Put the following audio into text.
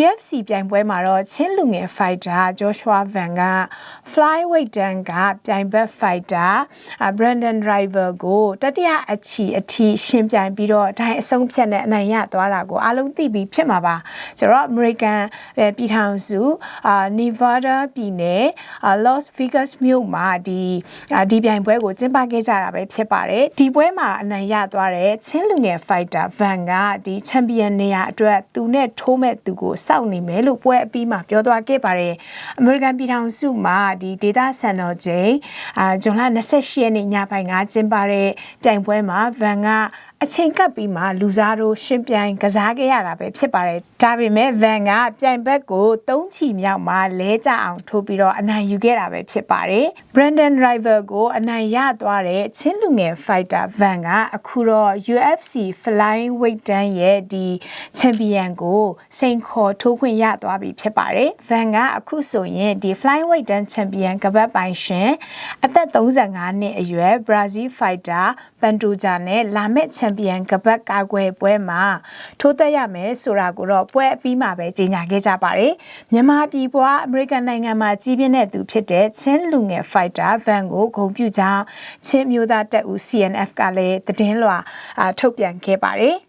UFC ပြိုင်ပွဲမှာတော့ချင်းလူငယ် fighter Joshua Van က flyweight တန်းကပြိုင်ဘက် fighter Brandon Rival ကိုတတိယအချီအထိရှင်ပြိုင်ပြီးတော့ဒိုင်အဆုံးဖြတ်နဲ့အနိုင်ရသွားတာကိုအားလုံးသိပြီးဖြစ်မှာပါဆိုတော့ American ပြည်ထောင်စုအာ Nevada ပြည်နယ် Las Vegas မြို့မှာဒီဒီပြိုင်ပွဲကိုကျင်းပခဲ့ကြတာပဲဖြစ်ပါတယ်ဒီပွဲမှာအနိုင်ရသွားတဲ့ချင်းလူငယ် fighter Van ကဒီ champion နေရာအတွက်သူနဲ့ထိုးမဲ့သူကိုစောင့်နေမယ်လို့ပွဲအပြီးမှာပြောသွားခဲ့ပါတယ်။ American ပြည်ထောင်စုမှာဒီဒေတာစံတော်ချိန်အာဇွန်လ28ရက်နေ့ညပိုင်းကကျင်းပတဲ့ပြိုင်ပွဲမှာ Van ကအချိန်ကပ်ပြီးမှလူစားတို့ရှင်ပြိုင်ကစားခဲ့ရတာပဲဖြစ်ပါတယ်။ဒါပေမဲ့ Van ကပြိုင်ဘက်ကို၃ချီမြောက်မှလဲကြအောင်ထိုးပြီးတော့အနိုင်ယူခဲ့တာပဲဖြစ်ပါတယ်။ Brandon Rival ကိုအနိုင်ရသွားတဲ့ချင်းလူငယ် fighter Van ကအခုတော့ UFC flyweight တန်းရဲ့ဒီ champion ကိုစိန်ခေါ်ထိုးခွင့်ရသွားပြီဖြစ်ပါတယ်။ Van ကအခုဆိုရင်ဒီ flyweight တန်း champion ကပတ်ပိုင်ရှင်အသက်35နှစ်အရွယ် Brazil fighter Pantoja နဲ့လာမယ့်ချန်ပီယံကပတ်ကာကွယ်ပွဲမှာထိုးသက်ရမယ်ဆိုတာကိုတော့ပွဲအပြီးမှာပဲကြေညာခဲ့ကြပါတယ်။မြန်မာပြည်ပွားအမေရိကန်နိုင်ငံမှာကြီးပြင်းတဲ့သူဖြစ်တဲ့ချင်းလူငယ် fighter Van ကိုဂုဏ်ပြုကြောင်းချင်းမျိုးသားတပ်ဦး CNF ကလည်းသတင်းလွှာထုတ်ပြန်ခဲ့ပါတယ်။